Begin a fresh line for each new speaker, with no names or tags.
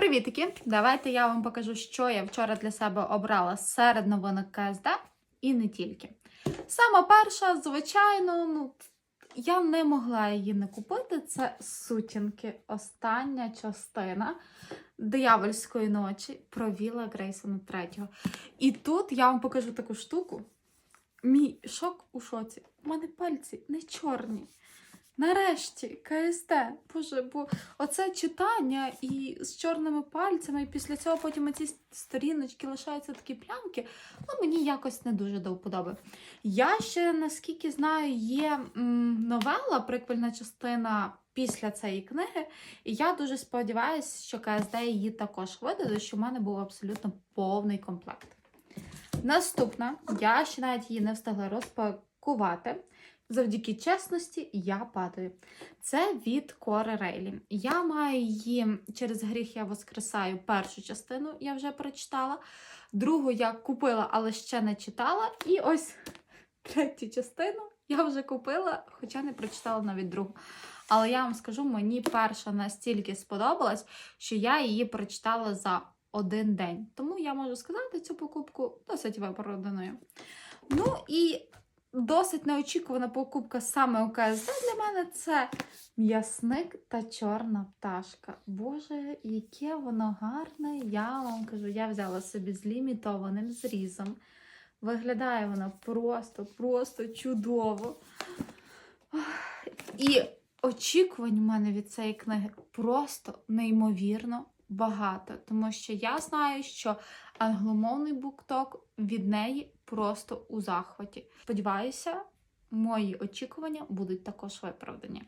Привітики! Давайте я вам покажу, що я вчора для себе обрала серед новинок КСД і не тільки. Сама перша, звичайно, ну, я не могла її не купити. Це сутінки, остання частина диявольської ночі про Віла Грейсона третього. І тут я вам покажу таку штуку. Мій шок у шоці. У мене пальці не чорні. Нарешті, КСД. Боже, бо оце читання і з чорними пальцями, і після цього потім ці сторіночки лишаються такі плямки. Ну, мені якось не дуже до вподоби. Я ще, наскільки знаю, є м, новела, приквельна частина після цієї книги. І я дуже сподіваюся, що КСД її також видаде, що в мене був абсолютно повний комплект. Наступна, я ще навіть її не встигла розпакувати. Завдяки чесності я падаю. Це від Кори Рейлі. Я маю її через гріх я воскресаю першу частину, я вже прочитала. Другу я купила, але ще не читала. І ось третю частину я вже купила, хоча не прочитала навіть другу. Але я вам скажу, мені перша настільки сподобалась, що я її прочитала за один день. Тому я можу сказати цю покупку досить виправданою. Ну і досить неочікувана покупка саме у КСД для мене це м'ясник та чорна пташка. Боже, яке воно гарне! Я вам кажу, я взяла собі з лімітованим зрізом. Виглядає воно просто, просто чудово. І очікувань у мене від цієї книги просто неймовірно багато. Тому що я знаю, що англомовний букток від неї просто у захваті. Сподіваюся, мої очікування будуть також виправдані.